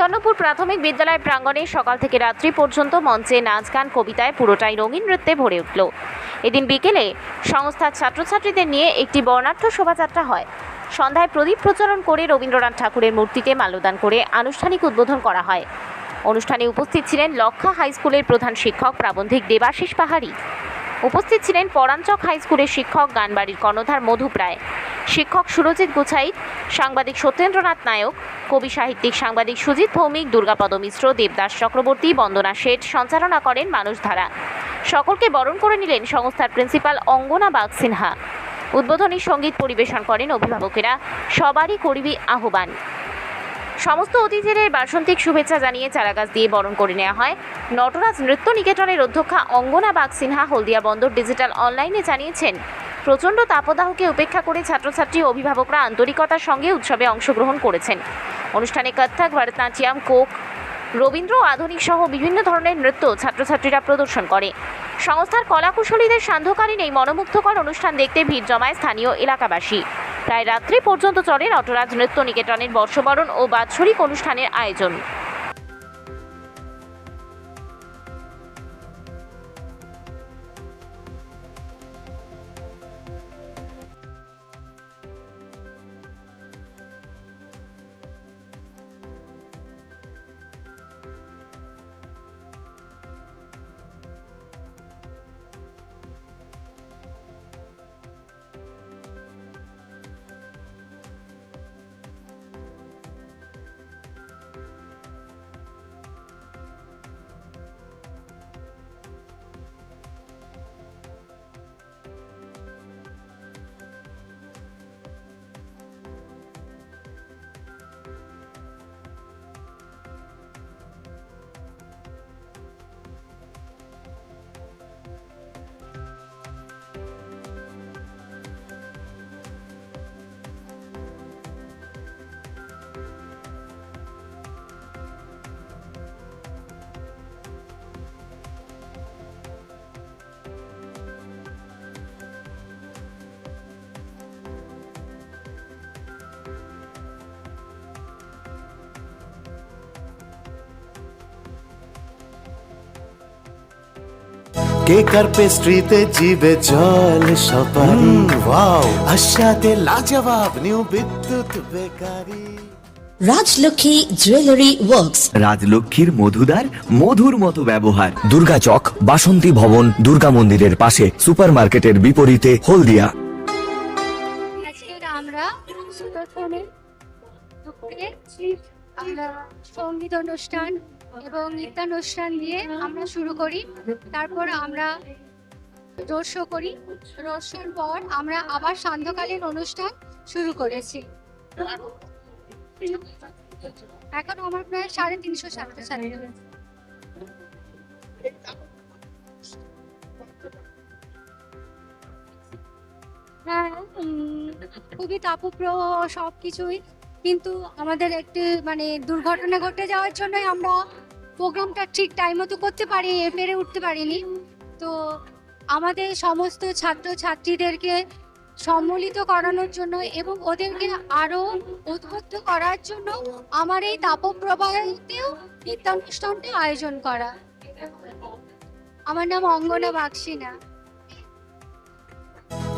চৈতন্যপুর প্রাথমিক বিদ্যালয় প্রাঙ্গণে সকাল থেকে রাত্রি পর্যন্ত মঞ্চে নাচ গান, কবিতায় পুরোটাই রঙিন নৃত্যে ভরে উঠল। এদিন বিকেলে সংস্থার ছাত্রছাত্রীদের নিয়ে একটি বর্ণাঢ্য শোভাযাত্রা হয়। সন্ধ্যায় প্রদীপ প্রচলন করে রবীন্দ্রনাথ ঠাকুরের মূর্তিতে মাল্যদান করে আনুষ্ঠানিক উদ্বোধন করা হয়। অনুষ্ঠানে উপস্থিত ছিলেন লক্ষা হাই স্কুলের প্রধান শিক্ষক প্রাবন্ধিক দেবাশিস পাহাড়ি। উপস্থিত ছিলেন পরাঞ্চক হাই স্কুলের শিক্ষক গানবাড়ির কর্ণধার মধুপ রায় শিক্ষক সুরজিৎ গুছাইত সাংবাদিক সত্যেন্দ্রনাথ নায়ক, কবি সাহিত্যিক সাংবাদিক সুজিত ভৌমিক, দুর্গাপদ মিশ্র, দেবদাস চক্রবর্তী, বন্দনা শেঠ সঞ্চালনা করেন মানুষধারা। সকলকে বরণ করে নিলেন সংস্থার প্রিন্সিপাল অঙ্গনা বাগ সিনহা। উদ্বোধনী সংগীত পরিবেশন করেন অভিভাবকেরা। সবারই করিবি আহ্বান। সমস্ত অতিথিদের বাসন্তিক শুভেচ্ছা জানিয়ে চারাগাছ দিয়ে বরণ করে নেওয়া হয়। নটরাজ নৃত্য নিকেতনের অধ্যক্ষা অঙ্গনা বাগ সিনহা হলদিয়া বন্দর ডিজিটাল অনলাইনে জানিয়েছেন প্রচণ্ড তাপদাহকে উপেক্ষা করে ছাত্রছাত্রী অভিভাবকরা আন্তরিকতার সঙ্গে উৎসবে অংশগ্রহণ করেছেন। অনুষ্ঠানে কত্থক ভরতনাট্যম, কোক, রবীন্দ্র আধুনিক সহ বিভিন্ন ধরনের নৃত্য ছাত্রছাত্রীরা প্রদর্শন করে। সংস্থার কলাকুশলীদের সান্ধ্যকালীন এই মনোমুগ্ধকর অনুষ্ঠান দেখতে ভিড় জমায় স্থানীয় এলাকাবাসী। প্রায় রাত্রি পর্যন্ত চলে নটরাজ নৃত্য নিকেতনের বর্ষবরণ ও বাৎসরিক অনুষ্ঠানের আয়োজন। কেক আর পেস্ট্রিতে জিবে জল সপারি ওয়াও। আশাতে লাজবাব new Bidyut bakery. Rajlakshmi jewellery works. রাজলক্ষ্মীর মধুদার মধুর মতো ব্যবহার। দুর্গা চক বাসন্তী ভবন দুর্গা মন্দিরের পাশে সুপারমার্কেটের বিপরীতে হলদিয়া। আমরা দুপুরে আমরা সংগীত অনুষ্ঠান এবং নৃত্যানুষ্ঠান দিয়ে আমরা শুরু করি। তারপর আমরা রোড শো করি। রোড শোর পর আমরা আবার সান্ধ্যকালীন অনুষ্ঠান শুরু করেছি। এখন আমার প্রায় সাড়ে তিনশো ছাত্রছাত্রী। হ্যাঁ খুবই তাপপ্রহ সব কিছুই কিন্তু আমাদের একটি মানে দুর্ঘটনা ঘটে যাওয়ার জন্যই আমরা প্রোগ্রামটা ঠিক টাইম মতো করতে পারি, পেরে উঠতে পারিনি। তো আমাদের সমস্ত ছাত্র ছাত্রীদেরকে সম্মিলিত করানোর জন্য এবং ওদেরকে আরও উদ্বুদ্ধ করার জন্য আমার এই তাপপ্রবাহেতেও নৃত্যানুষ্ঠানটা আয়োজন করা। আমার নাম অঙ্গনা বাক্সিনা